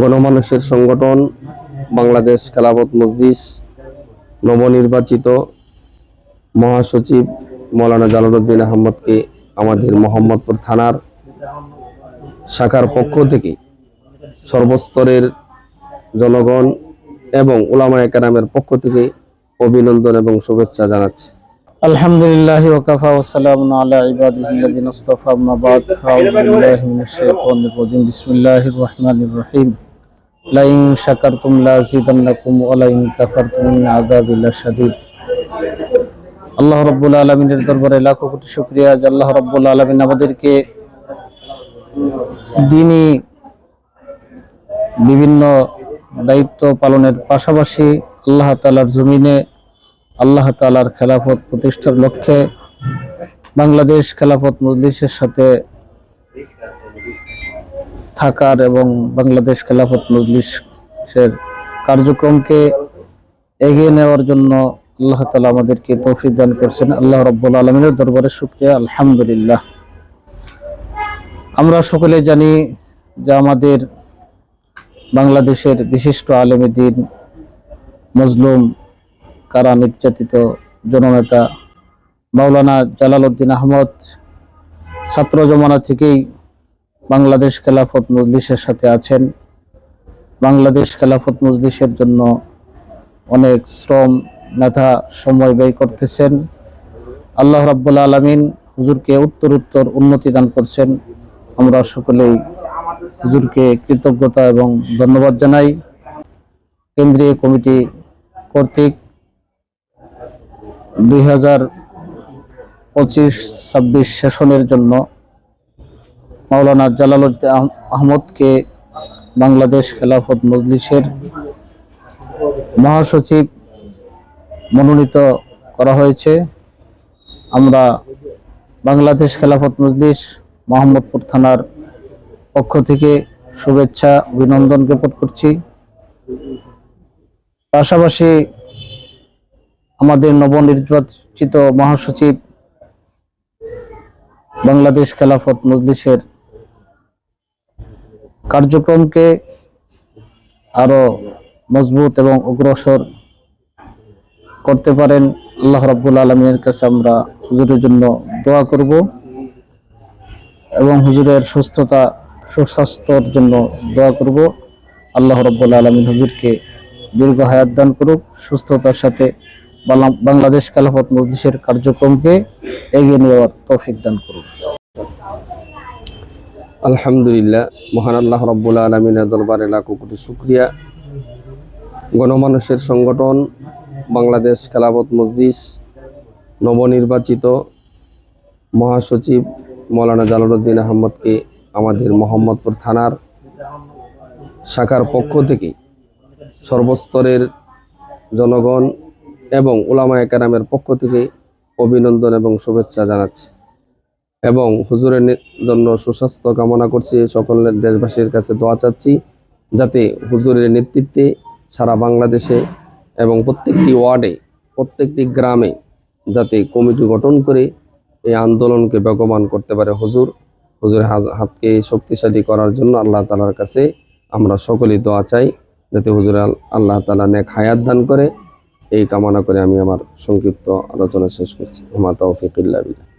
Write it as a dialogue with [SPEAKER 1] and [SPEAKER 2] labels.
[SPEAKER 1] গণমানুষের সংগঠন, বাংলাদেশ খেলাফত মসজিদ নবনির্বাচিত মহাসচিব মৌলানা জালালুদ্দিন আহমদকে আমাদের মোহাম্মদপুর থানার শাখার পক্ষ থেকে সর্বস্তরের জনগণ এবং ওলামা একরামের পক্ষ থেকে অভিনন্দন এবং শুভেচ্ছা জানাচ্ছি।
[SPEAKER 2] আলহামদুলিল্লাহ ওকাফা রহিম। লাইন শাকারতুম লাজিদান্নাকুম ওয়া লাইন কাফারতুম ইন আযাবি লাশাদীদ আল্লাহ রাব্বুল আলামিনের দরবারে লাখো কোটি শুকরিয়া যে আল্লাহ রাব্বুল আলামিন আমাদেরকে দিনই বিভিন্ন দায়িত্ব পালনের পাশাপাশি আল্লাহ তালার জমিনে, আল্লাহ তালার খেলাফত প্রতিষ্ঠার লক্ষ্যে বাংলাদেশ খেলাফত মজলিসের সাথে থাকার এবং বাংলাদেশ খেলাফত মজলিসের কার্যক্রমকে এগিয়ে নেওয়ার জন্য আল্লাহ তালা আমাদেরকে তৌফিক দান করছেন। আল্লাহ রব্বুল আলমিনের দরবারে শুক্রিয়া, আলহামদুলিল্লাহ। আমরা সকলে জানি যে আমাদের বাংলাদেশের বিশিষ্ট আলেমী দিন, মজলুম, কারা নির্যাতিত জননেতা, মাওলানা জালালউদ্দিন আহমদ, ছাত্র জমানা থেকেই বাংলাদেশ খেলাফত মজলিসের সাথে আছেন। বাংলাদেশ খেলাফত মজলিসের জন্য অনেক শ্রম মেধা সময় ব্যয় করতেছেন। আল্লাহ রাব্বুল আলমিন হুজুরকে উত্তর উত্তর উন্নতি দান করছেন। আমরা সকলেই হুজুরকে কৃতজ্ঞতা এবং ধন্যবাদ জানাই। কেন্দ্রীয় কমিটি কর্তৃক দুই হাজার পঁচিশ ছাব্বিশ সেশনের জন্য মাওলানা জালালউদ্দিন আহ- আহমদকে বাংলাদেশ খেলাফত মজলিসের মহাসচিব মনোনীত করা হয়েছে। আমরা বাংলাদেশ খেলাফত মজলিস মোহাম্মদপুর থানার পক্ষ থেকে শুভেচ্ছা, অভিনন্দন জ্ঞাপন করছি। পাশাপাশি আমাদের নবনির্বাচিত মহাসচিব বাংলাদেশ খেলাফত মজলিসের কার্যক্রমকে আরও মজবুত এবং অগ্রসর করতে পারেন, আল্লাহ রাব্বুল আলমিনের কাছে আমরা হুজুরের জন্য দোয়া করব এবং হুজুরের সুস্থতা, সুস্বাস্থ্যর জন্য দোয়া করব। আল্লাহ রব্বুল আলমিন হুজুরকে দীর্ঘ হায়াত দান করুক, সুস্থতার সাথে বালা- বাংলাদেশ খেলাফত মজলিসের কার্যক্রমকে এগিয়ে নেওয়ার তৌফিক দান করুক।
[SPEAKER 1] আলহামদুলিল্লাহ, মহান আল্লাহ রব্বুল আলমিনের দরবারে লাখো কোটি শুক্রিয়া। গণমানুষের সংগঠন বাংলাদেশ খেলাফত মজলিস, নবনির্বাচিত মহাসচিব মৌলানা জালালউদ্দিন আহমদকে আমাদের মোহাম্মদপুর থানার শাখার পক্ষ থেকে সর্বস্তরের জনগণ এবং ওলামা একরামের পক্ষ থেকে অভিনন্দন এবং শুভেচ্ছা জানাচ্ছে। এবং হুজুরের জন্য সুস্বাস্থ্য কামনা করছি সকলের দেশবাসীর কাছে দোয়া চাচ্ছি যাতে হুজুরের নেতৃত্বে সারা বাংলাদেশে এবং প্রত্যেকটি ওয়ার্ডে, প্রত্যেকটি গ্রামে যাতে কমিটি গঠন করে এই আন্দোলনকে বেগমান করতে পারে হুজুর। হুজুরের হাতকে শক্তিশালী করার জন্য আল্লাহ তালার কাছে আমরা সকলেই দোয়া চাই যাতে হুজুর আল- আল্লাহ তালা নেক হায়াত দান করে। এই কামনা করে আমি আমার সংক্ষিপ্ত আলোচনা শেষ করছি। হেমা তৌফিকুল্লাহ বিল্লাহ।